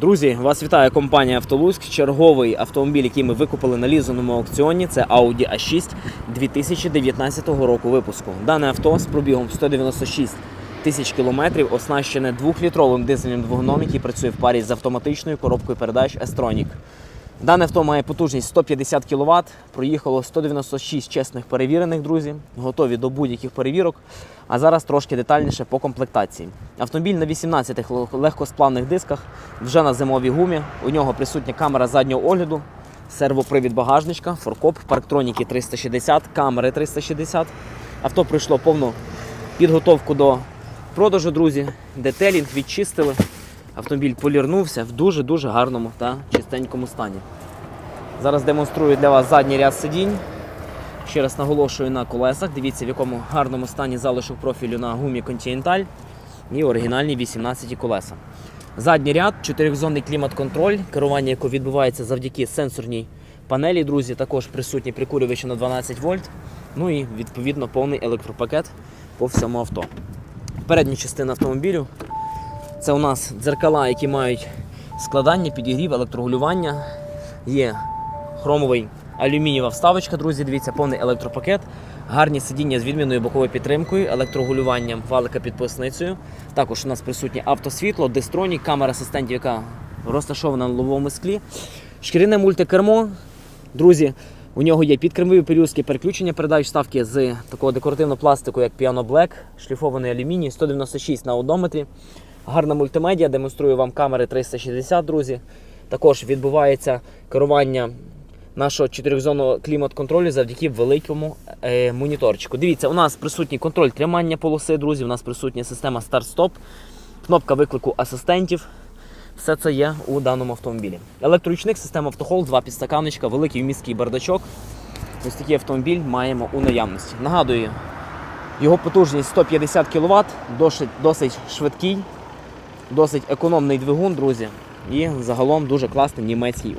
Друзі, вас вітає компанія Автолуськ. Черговий автомобіль, який ми викупили на лізаному аукціоні. Це Audi A6 2019 року випуску. Дане авто з пробігом 196 тисяч кілометрів оснащене двохлітровим дизельним двигуном, який працює в парі з автоматичною коробкою передач S-Tronic. Дане авто має потужність 150 кВт, проїхало 196 чесних перевірених, друзі, готові до будь-яких перевірок. А зараз трошки детальніше по комплектації. Автомобіль на 18 легкосплавних дисках, вже на зимовій гумі. У нього присутня камера заднього огляду, сервопривід багажничка, форкоп, парктроніки 360, камери 360. Авто пройшло повну підготовку до продажу, друзі. Детелінг відчистили. Автомобіль полірнувся в дуже-дуже гарному та чистенькому стані. Зараз демонструю для вас задній ряд сидінь. Ще раз наголошую на колесах. Дивіться, в якому гарному стані залишок профілю на гумі Continental і оригінальні 18 колеса. Задній ряд, чотирьохзонний клімат-контроль, керування якого відбувається завдяки сенсорній панелі, друзі, також присутні прикурювачі на 12 вольт. Ну і відповідно повний електропакет по всьому авто. Передня частина автомобілю це у нас дзеркала, які мають складання, підігрів, електрогулювання. Є хромовий алюмінієва вставочка, друзі. Дивіться, повний електропакет. Гарні сидіння з відмінною боковою підтримкою, електрогулюванням, валика під поясницею. Також у нас присутнє автосвітло, дистронік, камера асистентів, яка розташована на лобовому склі. Шкіряне мультикермо. Друзі, у нього є підкермові пелюстки, переключення передач вставки з такого декоративного пластику, як Piano Black, шліфований алюміній, 196 на одометрі. Гарна мультимедіа, демонструю вам камери 360, друзі. Також відбувається керування нашого чотирьохзонного клімат-контролю завдяки великому е, моніторчику. Дивіться, у нас присутній контроль тримання полоси, друзі. У нас присутня система старт-стоп, кнопка виклику асистентів. Все це є у даному автомобілі. Електроручник, система автохол, два підстаканочка, великий міський бардачок. Ось такий автомобіль маємо у наявності. Нагадую, його потужність 150 кВт, досить, швидкий, досить економний двигун, друзі. І загалом дуже класний німецький університет.